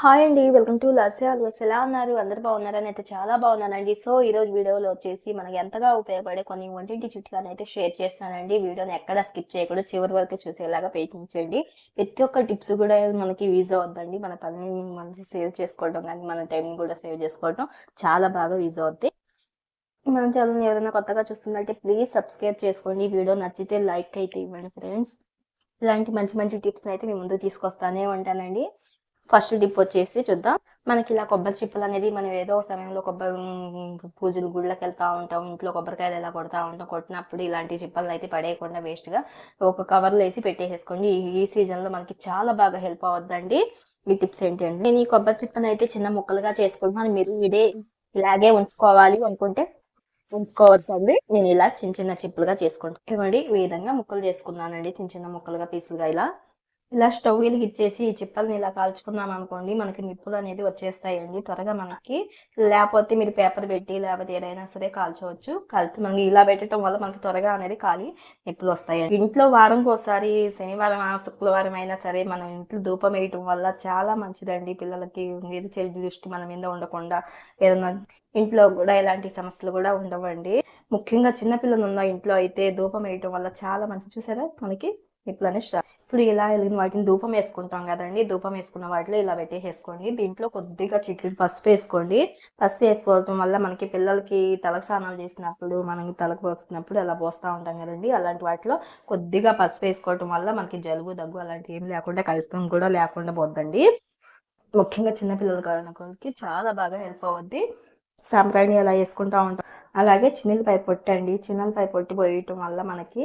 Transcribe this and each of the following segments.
Hi అండి welcome to లర్సీ ఎలా ఉన్నారు? అందరు బాగున్నారని అయితే చాలా బాగున్నానండి. సో ఈ రోజు వీడియోలో వచ్చేసి మనకి ఎంతగా ఉపయోగపడే కొన్ని వంటింటి చిట్కాలు అయితే షేర్ చేస్తానండి వీడియోని ఎక్కడ స్కిప్ చేయకుండా చివరి వరకు చూసేలాగా ప్రయత్నించండి. ప్రతి ఒక్క టిప్స్ కూడా మనకి యూజ్ అవుద్దండి. మన పనిని మంచి సేవ్ చేసుకోవడం కానీ మన టైం కూడా సేవ్ చేసుకోవడం చాలా బాగా యూజ్ అవుద్ది. మన ఛానల్ ఎవరైనా కొత్తగా చూస్తుందంటే ప్లీజ్ సబ్స్క్రైబ్ చేసుకోండి. వీడియో నచ్చితే లైక్ అయితే ఇవ్వండి ఫ్రెండ్స్ ఇలాంటి మంచి మంచి టిప్స్ అయితే మీ ముందు తీసుకొస్తానే ఉంటానండి. ఫస్ట్ డిప్ వచ్చేసి చూద్దాం. మనకి ఇలా కొబ్బరి చిప్పలు అనేది మనం ఏదో సమయంలో కొబ్బరి పూజలు గుళ్ళకి వెళ్తా ఉంటాం. ఇంట్లో కొబ్బరికాయలు ఎలా కొడతా ఉంటాం కొట్టినప్పుడు ఇలాంటి చిప్పలను అయితే పడేయకుండా వేస్ట్గా ఒక కవర్లో వేసి పెట్టేసేసుకోండి. ఈ- సీజన్లో సీజన్లో మనకి చాలా బాగా హెల్ప్ అవుద్దండి మీ టిప్స్ ఏంటి అండి నేను ఈ కొబ్బరి చిప్పను అయితే చిన్న ముక్కలుగా చేసుకుంటున్నాను. మీరు ఇదే ఇలాగే ఉంచుకోవాలి అనుకుంటే ఉంచుకోవచ్చు అండి నేను ఇలా చిన్న చిన్న చిప్పులుగా చేసుకుంటాను ఇవ్వండి ఈ విధంగా ముక్కలు చేసుకున్నానండి. చిన్న చిన్న ముక్కలుగా పీసులుగా ఇలా. ఇలా స్టవ్ వెలిగిచ్చేసి ఈ చిప్పల్ని ఇలా కాల్చుకున్నాం అనుకోండి మనకి నిప్పులు అనేది వచ్చేస్తాయండి త్వరగా మనకి. లేకపోతే మీరు పేపర్ పెట్టి లేకపోతే ఏదైనా సరే కాల్చవచ్చు. కాల్చి మనకి ఇలా పెట్టడం వల్ల మనకి త్వరగా అనేది కాలి నిప్పులు వస్తాయండి. ఇంట్లో వారంకి ఒకసారి శనివారం ఆ శుక్రవారం అయినా సరే మనం ఇంట్లో ధూపం వేయటం వల్ల చాలా మంచిదండి పిల్లలకి మీరు చెడు దృష్టి మన మీద ఉండకుండా ఏదైనా ఇంట్లో కూడా ఎలాంటి సమస్యలు కూడా ఉండవండి. ముఖ్యంగా చిన్నపిల్లలు ఉన్న ఇంట్లో అయితే ధూపం వేయటం వల్ల చాలా మంచి చూసారా మనకి? నిప్పులు అనే ఇప్పుడు ఇలా వెలిగిన వాటిని ధూపం వేసుకుంటాం కదండి ధూపం వేసుకున్న వాటిలో ఇలా పెట్టేసేసుకోండి. దీంట్లో కొద్దిగా చిట్లు పసుపు వేసుకోండి. పసుపు వేసుకోవడం వల్ల మనకి పిల్లలకి తలకు స్నానాలు చేసినప్పుడు మనకి తలకు పోస్తున్నప్పుడు అలా పోస్తూ ఉంటాం కదండి. అలాంటి వాటిలో కొద్దిగా పసుపు వేసుకోవడం వల్ల మనకి జలుబు దగ్గు అలాంటివి ఏం లేకుండా కలుషితం కూడా లేకుండా పోద్దండి. ముఖ్యంగా చిన్నపిల్లల కారణకి చాలా బాగా హెల్ప్ అవుద్ది. సాంప్రాణి అలా వేసుకుంటా ఉంటాం. అలాగే చిన్నపై పొట్టండి. చిన్నపై పొట్టి పోయటం వల్ల మనకి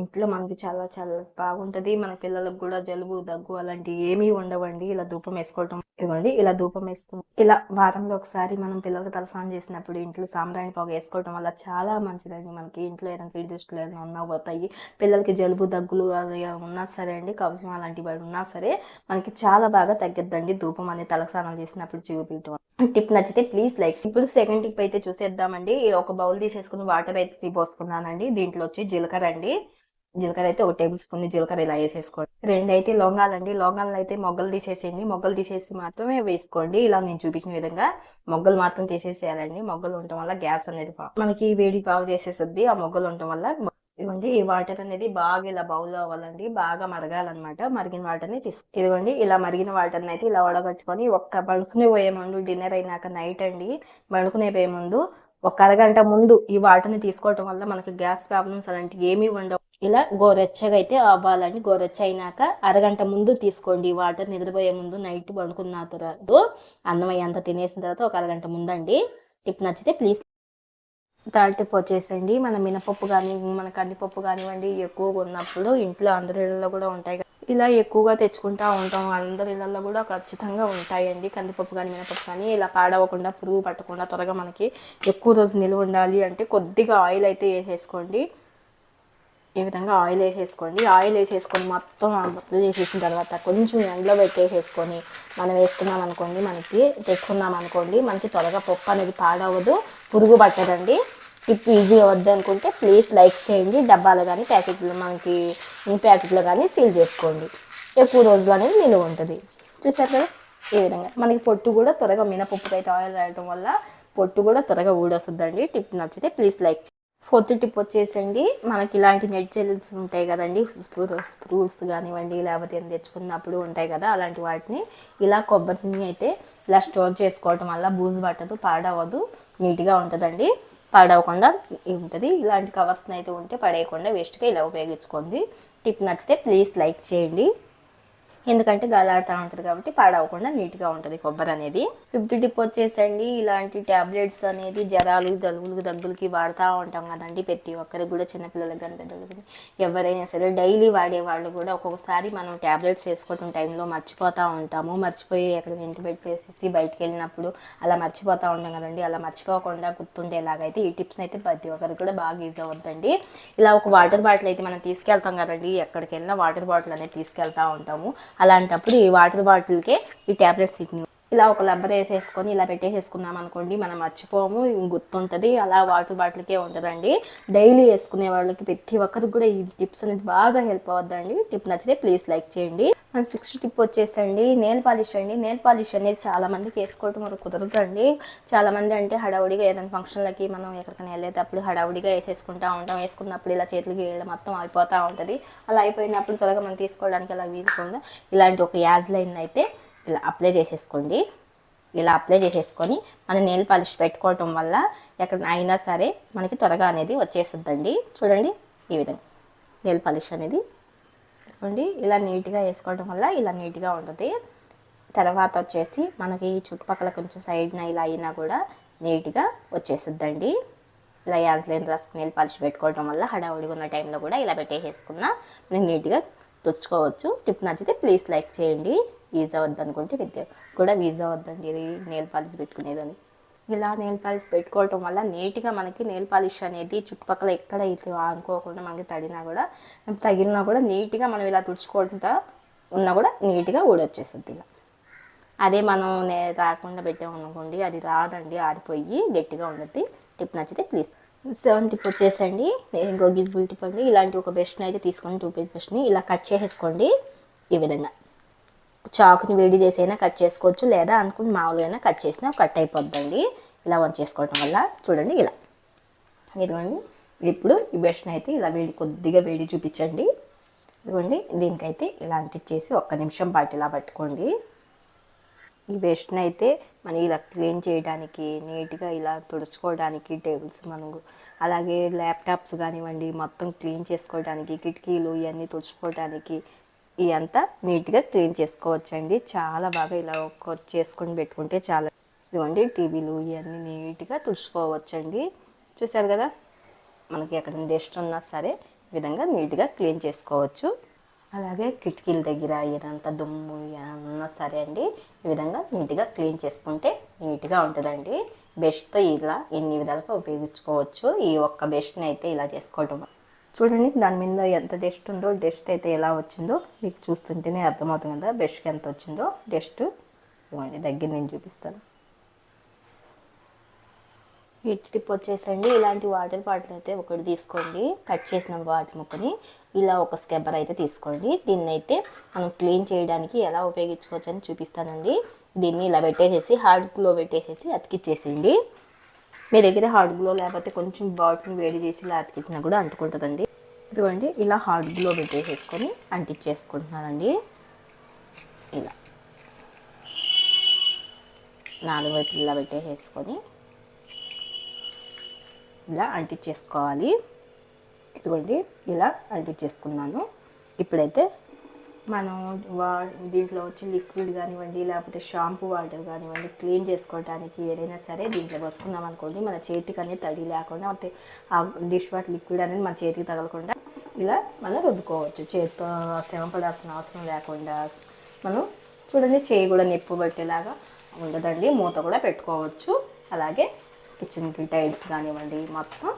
ఇంట్లో మనకి చాలా చాలా బాగుంటది. మన పిల్లలకు కూడా జలుబు దగ్గు అలాంటివి ఏమీ ఉండవండి. ఇలా ధూపం వేసుకోవటం ఇవ్వండి. ఇలా ధూపం వేసుకుని ఇలా వారంలో ఒకసారి మనం పిల్లలకు తలస్నానం చేసినప్పుడు ఇంట్లో సాంబ్రాణి పొగ వేసుకోవడం వల్ల చాలా మంచిదండి. మనకి ఇంట్లో ఏదైనా పీడి దృష్టిలో ఏదైనా ఉన్నా పోతాయి. పిల్లలకి జలుబు దగ్గులు అది ఉన్నా సరే అండి కవచం అలాంటి వాడు ఉన్నా సరే మనకి చాలా బాగా తగ్గిద్దండి ధూపం అనేది తలస్నానం చేసినప్పుడు చూపించడం టిప్ నచ్చితే ప్లీజ్ లైక్ ఇప్పుడు సెకండ్ టిప్ అయితే చూసేద్దామండి. ఒక బౌల్ తీసేసుకుని వాటర్ అయితే పోసుకున్నానండి దీంట్లో వచ్చి జీలకర్ర అండి. జీలకర్ర అయితే ఒక టేబుల్ స్పూన్ జీలకర్ర ఇలా వేసేసుకోండి. రెండు అయితే లొంగాలండి లొంగాలను అయితే మొగ్గలు తీసేసేయండి. మొగ్గలు తీసేసి మాత్రమే వేసుకోండి. ఇలా నేను చూపించిన విధంగా మొగ్గలు మాత్రం తీసేసేయాలండి. మొగ్గలు ఉండటం వల్ల గ్యాస్ అనేది మనకి వేడి బాగా చేసేస్తుంది ఆ మొగ్గలు ఉండటం వల్ల ఇదిగోండి ఈ వాటర్ అనేది బాగా ఇలా బౌల్ అవ్వాలండి. బాగా మరగాలన్నమాట. మరిగిన వాటర్ని తీసు ఇదిగోండి ఇలా మరిగిన వాటర్ని అయితే ఇలా వడగట్టుకొని ఒక్క పడుకునే పోయే ముందు డిన్నర్ అయినాక నైట్ అండి పడుకునే పోయే ముందు ఒక అరగంట ముందు ఈ వాటర్ని తీసుకోవటం వల్ల మనకి గ్యాస్ ప్రాబ్లమ్స్ అలాంటివి ఏమీ ఉండవు. ఇలా గోరెచ్చగా అయితే అవ్వాలని గోరెచ్చ అయినాక అరగంట ముందు తీసుకోండి. వాటర్ నిద్రపోయే ముందు నైట్ పడుకున్న తర్వాత అన్నం అయ్యంతా తినేసిన తర్వాత ఒక అరగంట ముందండి. టిప్ నచ్చితే ప్లీజ్. థర్డ్ టిప్ వచ్చేసండి. మన మినపప్పు కానీ మన కందిపప్పు కానివ్వండి ఎక్కువగా ఉన్నప్పుడు ఇంట్లో అందరి ఇళ్ళలో కూడా ఉంటాయి ఇలా ఎక్కువగా తెచ్చుకుంటూ ఉంటాం. అందరి ఇళ్ళల్లో కూడా ఖచ్చితంగా ఉంటాయండి. కందిపప్పు కానీ మినపప్పు కానీ ఇలా పాడవకుండా పురుగు పట్టకుండా త్వరగా మనకి ఎక్కువ రోజు నిల్వ ఉండాలి అంటే కొద్దిగా ఆయిల్ అయితే వేసేసుకోండి. ఈ విధంగా ఆయిల్ వేసేసుకోండి. ఆయిల్ వేసేసుకొని మొత్తం అప్లై చేసేసిన తర్వాత కొంచెం ఎండలో పెట్టేసేసుకొని మనం వేసుకున్నాం అనుకోండి మనకి తెచ్చుకున్నాం అనుకోండి మనకి త్వరగా పప్పు అనేది పాడవదు పురుగు పట్టదండి. టిప్ ఈజీ అవ్వద్దు అనుకుంటే ప్లీజ్ లైక్ చేయండి. డబ్బాలు కానీ ప్యాకెట్లు మనకి ప్యాకెట్లో కానీ సీల్ చేసుకోండి. ఎక్కువ రోజులు అనేది నిలువ ఉంటుంది. చూసారు కదా? ఈ విధంగా. మనకి పొట్టు కూడా త్వరగా మినపప్పుకైతే అయితే ఆయిల్ రాయడం వల్ల పొట్టు కూడా త్వరగా ఊడొస్తుందండి. టిప్ నచ్చితే ప్లీజ్ లైక్ ఫోర్త్ టిప్ వచ్చేసండి మనకి ఇలాంటి నెట్ జెల్స్ ఉంటాయి కదండి. ఫ్రూట్స్ కానివ్వండి లేకపోతే ఏం తెచ్చుకున్నప్పుడు ఉంటాయి కదా అలాంటి వాటిని ఇలా కొబ్బరిని అయితే ఇలా స్టోర్ చేసుకోవటం వల్ల బూజు పట్టదు పాడవదు నీట్గా ఉంటుందండి. పాడవకుండా ఉంటుంది. ఇలాంటి కవర్స్ని అయితే ఉంటే పడేయకుండా వేస్ట్గా ఇలా ఉపయోగించుకోండి. టిప్ నచ్చితే ప్లీజ్ లైక్ చేయండి. ఎందుకంటే గాలాడుతూ ఉంటుంది కాబట్టి పాడవకుండా నీట్గా ఉంటుంది కొబ్బరి అనేది. ఫిఫ్త్ టిప్ వచ్చేసండి ఇలాంటి ట్యాబ్లెట్స్ అనేది జ్వరాలు జలుబులు దగ్గులకి వాడుతూ ఉంటాం కదండి ప్రతి ఒక్కరికి కూడా చిన్నపిల్లలకి కానీ పెద్దలకి ఎవరైనా సరే డైలీ వాడే వాళ్ళు కూడా ఒక్కొక్కసారి మనం ట్యాబ్లెట్స్ వేసుకోవటం టైంలో మర్చిపోతూ ఉంటాము. మర్చిపోయి ఎక్కడ ఇంటి పెట్టేసేసి బయటకు వెళ్ళినప్పుడు అలా మర్చిపోతూ ఉంటాం కదండి. అలా మర్చిపోకుండా గుర్తుండేలాగైతే ఈ టిప్స్ అయితే ప్రతి ఒక్కరికి కూడా బాగా యూజ్ అవుతుందండి ఇలా ఒక వాటర్ బాటిల్ అయితే మనం తీసుకెళ్తాం కదండి. ఎక్కడికి వెళ్ళినా వాటర్ బాటిల్ అనేది తీసుకెళ్తూ ఉంటాము. అలాంటప్పుడు ఈ వాటర్ బాటిల్కే ఈ ట్యాబ్లెట్స్ ఇట్ని ఇలా ఒక లబ్బర్ వేసేసుకొని ఇలా పెట్టేసేసుకున్నాం అనుకోండి మనం మర్చిపోము గుర్తుంటుంది. అలా వాటర్ బాటిల్కే ఉంటుందండి. డైలీ వేసుకునే వాళ్ళకి ప్రతి ఒక్కరికి కూడా ఈ టిప్స్ అనేది బాగా హెల్ప్ అవుద్దండి. టిప్ నచ్చితే ప్లీజ్ లైక్ చేయండి. అండ్ సిక్స్త్ టిప్ వచ్చేసండి. నేల్ పాలిష్ అండి. నేల్ పాలిష్ అనేది చాలామందికి వేసుకోవడం వేసుకోవటం మనకు కుదరదండి. చాలామంది అంటే హడావుడిగా ఏదైనా ఫంక్షన్లకి మనం ఎక్కడికైనా వెళ్ళేటప్పుడు హడావుడిగా వేసేసుకుంటా ఉంటాం. వేసుకున్నప్పుడు ఇలా చేతులకి వేయడం మొత్తం అయిపోతూ ఉంటుంది. అలా అయిపోయినప్పుడు త్వరగా మనం తీసుకోవడానికి అలా వీలుకుండా ఇలాంటి ఒక యాజ్ లైన్ అయితే ఇలా అప్లై చేసేసుకోండి. ఇలా అప్లై చేసేసుకొని మన నెయిల్ పాలిష్ పెట్టుకోవటం వల్ల ఎక్కడ అయినా సరే మనకి త్వరగా అనేది వచ్చేస్తుందండి. చూడండి ఈ విధంగా. నెయిల్ పాలిష్ అనేది చూడండి ఇలా నీట్గా వేసుకోవడం వల్ల ఇలా నీట్గా ఉంటుంది. తర్వాత వచ్చేసి మనకి ఈ చుట్టుపక్కల కొంచెం సైడ్న ఇలా అయినా కూడా నీట్గా వచ్చేస్తుందండి. ఇలా యాజ్లైన్ రస్క్ నీళ్ళు పలిచి పెట్టుకోవడం వల్ల హడావుడిగా ఉన్న టైంలో కూడా ఇలా పెట్టేసేసుకున్నా నేను నీట్గా తుడుచుకోవచ్చు. టిప్ నచ్చితే ప్లీజ్ లైక్ చేయండి. వీజా వద్దనుకుంటే విద్య కూడా వీజా అవద్దండి ఇది నెయిల్ పాలిష్ పెట్టుకునేదని. ఇలా నెయిల్ పాలిష్ పెట్టుకోవటం వల్ల నీట్గా మనకి నెయిల్ పాలిష్ అనేది చుట్టుపక్కల ఎక్కడ ఇట్లా అనుకోకుండా మనకి తడినా కూడా తగిలినా కూడా నీట్గా మనం ఇలా తుడుచుకుంటా ఉన్నా కూడా నీట్గా ఊడొచ్చేస్తుంది ఇలా. అదే మనం నే రాకుండా పెట్టామనుకోండి అది రాదండి ఆరిపోయి గట్టిగా ఉండద్ది. టిప్ నచ్చితే ప్లీజ్ సెవెన్ టిప్ వచ్చేసండి. గోగీస్ బుల్ టిప్ అండి. ఇలాంటి ఒక బెస్ట్ని అయితే తీసుకొని టూ పీస్ బెస్ట్ని ఇలా కట్ చేసేసుకోండి. ఈ విధంగా. చాకుని వేడి చేసైనా కట్ చేసుకోవచ్చు లేదా అనుకుని మామూలుగా కట్ చేసినా కట్ అయిపోద్దండి. ఇలా వన్ చేసుకోవటం వల్ల చూడండి ఇలా. ఇదిగోండి ఇప్పుడు ఈ బెస్ట్ని అయితే ఇలా వేడి కొద్దిగా వేడి చూపించండి. ఇదిగోండి దీనికైతే ఇలా అంటించేసి ఒక్క నిమిషం పాటు ఇలా పట్టుకోండి. ఈ బెస్ట్ని అయితే మనం ఇలా క్లీన్ చేయడానికి నీట్గా ఇలా తుడుచుకోవడానికి టేబుల్స్ మనం అలాగే ల్యాప్టాప్స్ కానివ్వండి మొత్తం క్లీన్ చేసుకోవడానికి కిటికీలు ఇవన్నీ తుడుచుకోవడానికి ఇదంతా నీట్గా క్లీన్ చేసుకోవచ్చండి. చాలా బాగా ఇలా ఒక చేసుకొని పెట్టుకుంటే చాలా ఇదిగోండి టీవీలు ఇవన్నీ నీట్గా తుడుచుకోవచ్చండి. చూసారు కదా? మనకి ఎక్కడ డస్ట్ ఉన్నా సరే విధంగా నీట్గా క్లీన్ చేసుకోవచ్చు. అలాగే కిటికీల దగ్గర ఏదంతా దుమ్ము ఏమన్నా సరే అండి ఈ విధంగా నీట్గా క్లీన్ చేసుకుంటే నీట్గా ఉంటుందండి. బెస్ట్తో ఇలా ఎన్ని విధాలుగా ఉపయోగించుకోవచ్చు. ఈ ఒక్క బెస్ట్ని అయితే ఇలా చేసుకోవటం చూడండి దాని మీద ఎంత డస్ట్ ఉందో డస్ట్ అయితే ఎలా వచ్చిందో మీకు చూస్తుంటేనే అర్థమవుతుంది కదా బ్రష్కి ఎంత వచ్చిందో. డస్ట్ ఇవ్వండి దగ్గర నేను చూపిస్తాను. ఈ టిప్ వచ్చేసండి ఇలాంటి వాటర్ బాటిల్ అయితే ఒకటి తీసుకోండి. కట్ చేసిన వాటర్ ముక్కని ఇలా ఒక స్కెబ్బర్ అయితే తీసుకోండి. దీన్ని అయితే మనం క్లీన్ చేయడానికి ఎలా ఉపయోగించుకోవచ్చు అని చూపిస్తానండి. దీన్ని ఇలా పెట్టేసేసి హార్డ్ పెట్టేసేసి అతికిచ్చేసేయండి. మీ దగ్గర హార్డ్ గ్లో లేకపోతే కొంచెం బాటిల్ వేడి చేసి ఇలా అతికించినా కూడా అంటుకుంటుందండి. ఇదిగోండి ఇలా హార్డ్ గ్లో పెట్టేసేసుకొని అంటించేసుకుంటున్నానండి. ఇలా. నాలుగు వైపులు ఇలా పెట్టేసేసుకొని ఇలా అంటించేసుకోవాలి. ఇదిగోండి ఇలా అంటించేసుకున్నాను. ఇప్పుడైతే మనం వా దీంట్లో వచ్చి లిక్విడ్ కానివ్వండి లేకపోతే షాంపూ వాటర్ కానివ్వండి క్లీన్ చేసుకోవడానికి ఏదైనా సరే దీంట్లో వసుకున్నాం అనుకోండి మన చేతికి అనేది తడి లేకుండా అయితే ఆ డిష్ వాట్ లిక్విడ్ అనేది మన చేతికి తగలకుండా ఇలా మనం రుద్దుకోవచ్చు చేతితో శ్రమ పడాల్సిన అవసరం లేకుండా మనం చూడండి చేయి కూడా నొప్పి పట్టేలాగా ఉండదండి. మూత కూడా పెట్టుకోవచ్చు. అలాగే కిచెన్కి టైల్స్ కానివ్వండి మొత్తం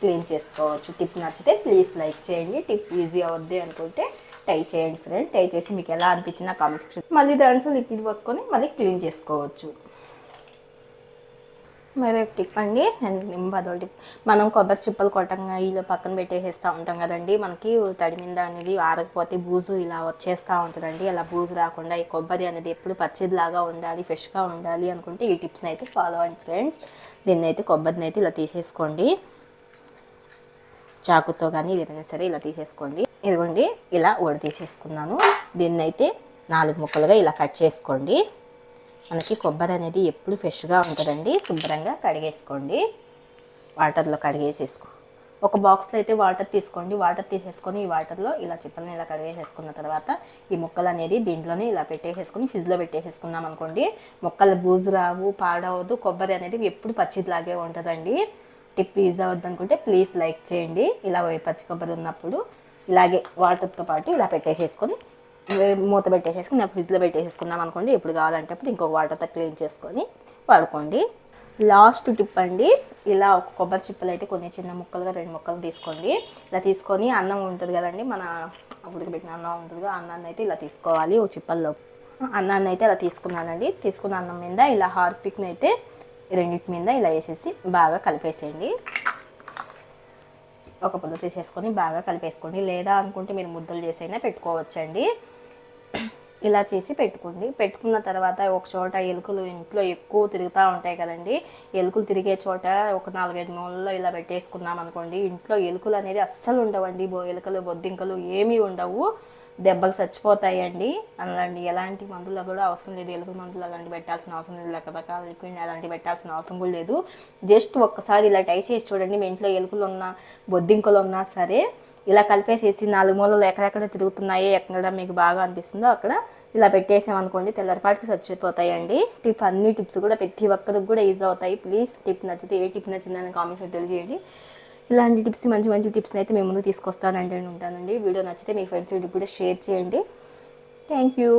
క్లీన్ చేసుకోవచ్చు. టిప్ నచ్చితే ప్లీజ్ లైక్ చేయండి. టిప్ ఈజీ అవుద్ది అనుకుంటే టై చేయండి ఫ్రెండ్ టై చేసి మీకు ఎలా అనిపించినా కామెంట్స్ మళ్ళీ దాంట్లో లిక్విడ్ పోసుకొని మళ్ళీ క్లీన్ చేసుకోవచ్చు. మరి ఒక టిప్ అండి. నేను అదో టిప్ మనం కొబ్బరి చిప్పలు కొట్టంగా ఇలా పక్కన పెట్టేసేస్తూ ఉంటాం కదండి. మనకి తడి మీద అనేది ఆరకపోతే బూజు ఇలా వచ్చేస్తూ ఉంటుందండి. అలా బూజు రాకుండా ఈ కొబ్బరి అనేది ఎప్పుడు పచ్చిదిలాగా ఉండాలి ఫ్రెష్గా ఉండాలి అనుకుంటే ఈ టిప్స్ని అయితే ఫాలో అండి ఫ్రెండ్స్ దీన్ని అయితే కొబ్బరిని అయితే ఇలా తీసేసుకోండి. చాకుతో కానీ ఏదైనా సరే ఇలా తీసేసుకోండి. ఇదిగోండి ఇలా ఊడ తీసేసుకున్నాను దీన్ని అయితే నాలుగు ముక్కలుగా ఇలా కట్ చేసుకోండి. మనకి కొబ్బరి అనేది ఎప్పుడు ఫ్రెష్గా ఉంటుందండి. శుభ్రంగా కడిగేసుకోండి. వాటర్లో కడిగేసేసుకో. ఒక బాక్స్లో అయితే వాటర్ తీసుకోండి. వాటర్ తీసేసుకొని ఈ వాటర్లో ఇలా చిప్పలని ఇలా కడిగేసేసుకున్న తర్వాత ఈ ముక్కలు అనేది దీంట్లోనే ఇలా పెట్టేసేసుకొని ఫ్రిడ్జ్లో పెట్టేసేసుకున్నాం అనుకోండి మొక్కలు బూజు రావు పాడవద్దు. కొబ్బరి అనేది ఎప్పుడు పచ్చిదిలాగే ఉంటుందండి. టిప్ ఈజ్ అవద్దు అనుకుంటే ప్లీజ్ లైక్ చేయండి. ఇలా పచ్చి కొబ్బరి ఉన్నప్పుడు ఇలాగే వాటర్తో పాటు ఇలా పెట్టేసేసుకొని మూత పెట్టేసేసుకుని ఫ్రిడ్జ్లో పెట్టేసేసుకున్నాం అనుకోండి ఎప్పుడు కావాలంటే అప్పుడు ఇంకొక వాటర్తో క్లీన్ చేసుకొని వాడుకోండి లాస్ట్ టిప్ అండి ఇలా ఒక కొబ్బరి చిప్పలు అయితే కొన్ని చిన్న ముక్కలుగా రెండు ముక్కలు తీసుకోండి. ఇలా తీసుకొని అన్నం ఉంటుంది కదండి మన ఉడకబెట్టిన అన్నం ఉంటుంది కదా అన్నాన్ని అయితే ఇలా తీసుకోవాలి ఒక చిప్పల్లో. అన్నాన్ని అయితే ఇలా తీసుకున్నానండి. తీసుకున్న అన్నం మీద ఇలా హార్పిక్ని అయితే రెండింటి మీద ఇలా వేసేసి బాగా కలిపేసేయండి. ఒక పుల్ల తీసేసుకొని బాగా కలిపేసుకోండి. లేదా అనుకుంటే మీరు ముద్దలు చేసైనా పెట్టుకోవచ్చండి. ఇలా చేసి పెట్టుకోండి. పెట్టుకున్న తర్వాత ఒక చోట ఎలుకలు ఇంట్లో ఎక్కువ తిరుగుతూ ఉంటాయి కదండి. ఎలుకలు తిరిగే చోట ఒక నాలుగైదు మూలలో ఇలా పెట్టేసుకున్నాం అనుకోండి ఇంట్లో ఎలుకలు అనేది అస్సలు ఉండవండి. బో ఎలుకలు బొద్దింకలు ఏమీ ఉండవు. దెబ్బలు చచ్చిపోతాయండి. అలాంటి ఎలాంటి మందులు కూడా అవసరం లేదు. ఎలుగు మందులు అలాంటి పెట్టాల్సిన అవసరం లేదు. రకరకాల లిక్విడ్ అలాంటి పెట్టాల్సిన అవసరం కూడా లేదు. జస్ట్ ఒక్కసారి ఇలా ట్రై చేసి చూడండి. మీ ఇంట్లో ఎలుకలు ఉన్నా బొద్దింకలు ఉన్నా సరే ఇలా కలిపేసేసి నాలుగు మూలలు ఎక్కడెక్కడ తిరుగుతున్నాయో ఎక్కడ మీకు బాగా అనిపిస్తుందో అక్కడ ఇలా పెట్టేసామనుకోండి తెల్లరిపాటికి చచ్చిపోతాయండి. టిప్ అన్ని టిప్స్ కూడా ప్రతి ఒక్కరికి కూడా ఈజీ అవుతాయి. ప్లీజ్ టిప్ నచ్చితే ఏ టిప్ నచ్చిందని కామెంట్స్లో తెలియజేయండి. ఇలాంటి టిప్స్ మంచి మంచి టిప్స్ అయితే మేము ముందు తీసుకొస్తానంటే ఉంటానండి. వీడియో నచ్చితే మీ ఫ్రెండ్స్ కూడా షేర్ చేయండి. Thank you